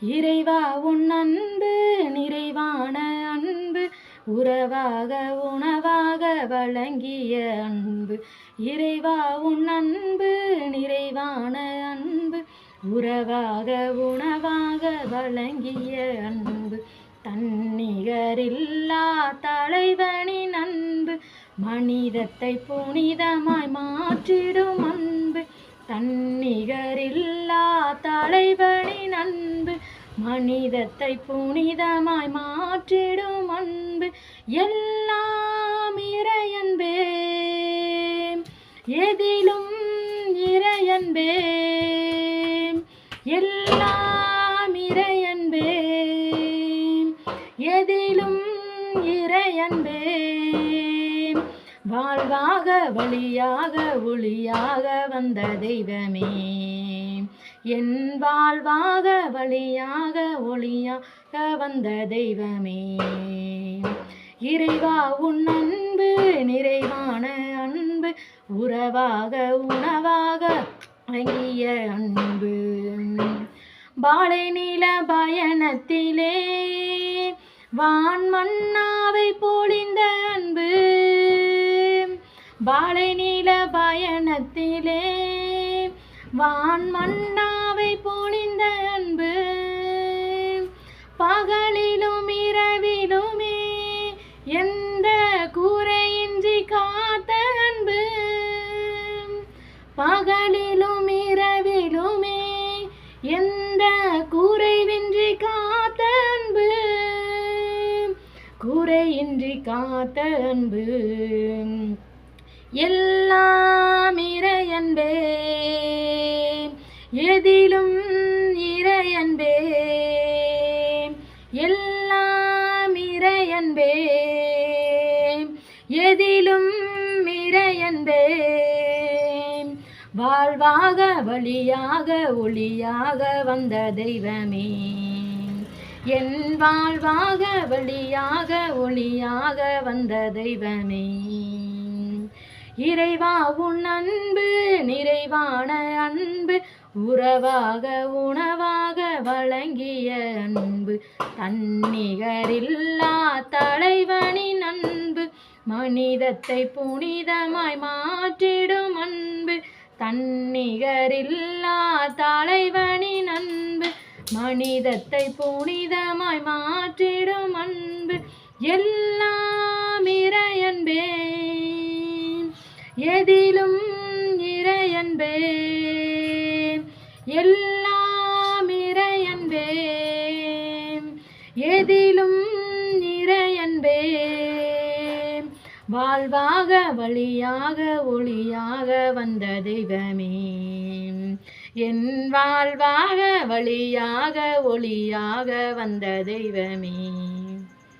இறைவா உன் அன்பு நிறைவான அன்பு உறவாக உணவாக வழங்கிய அன்பு. இறைவா உன் அன்பு நிறைவான அன்பு உறவாக உணவாக வழங்கிய அன்பு. தன்னிகரில்லா தலைவனின் அன்பு மனிதத்தை புனிதமாய் மாற்றிடும் மனிதத்தை புனிதமாய் மாற்றிடும் அன்பு எல்லாம் இறையன்பே. எதிலும் இறையன்பே. எல்லாம் இறையன்பே. எதிலும் இறையன்பே. வாழ்வாக வழியாக ஒளியாக வந்த தெய்வமே. என் வாழ்வாக வழியாக ஒளியாக வந்த தெய்வமே. இறைவா உன் அன்பு நிறைவான அன்பு உறவாக உணவாக வழங்கிய அன்பு. பாலை நில பயணத்திலே வான் மன்னாவை பொழிந்த அன்பு. பாலை நில பயணத்திலே வான் மன்னாவை பகலிலும் இரவிலுமே எந்த கூரைவின்றி காத்த அன்பு கூரையின்றி காத்த அன்பு எல்லாம் இறையன்பே எதிலும் இறையன்பே. எல்லாம் இறையன்பே எதிலும் இறையன்பே. வாழ்வாக வழியாக ஒளியாக வந்த தெய்வமே. என் வாழ்வாக வழியாக ஒளியாக வந்த தெய்வமே. இறைவா உன் அன்பு நிறைவான அன்பு உறவாக உணவாக வழங்கிய அன்பு. தன்னிகரில்லா தலைவனின் அன்பு மனிதத்தை புனிதமாய் மாற்றிடும் அன்பு. தன்னிகரில்லா தலைவனின் அன்பு மனிதத்தை புனிதமாய் மாற்றிடும் அன்பு எல்லாம் இறையன்பே எதிலும் இறையன்பே எல்லாம் இறையன்பே எதிலும் வாழ்வாக வழியாக ஒளியாக வந்த தெய்வமே. என் வாழ்வாக வழியாக ஒளியாக வந்த தெய்வமே.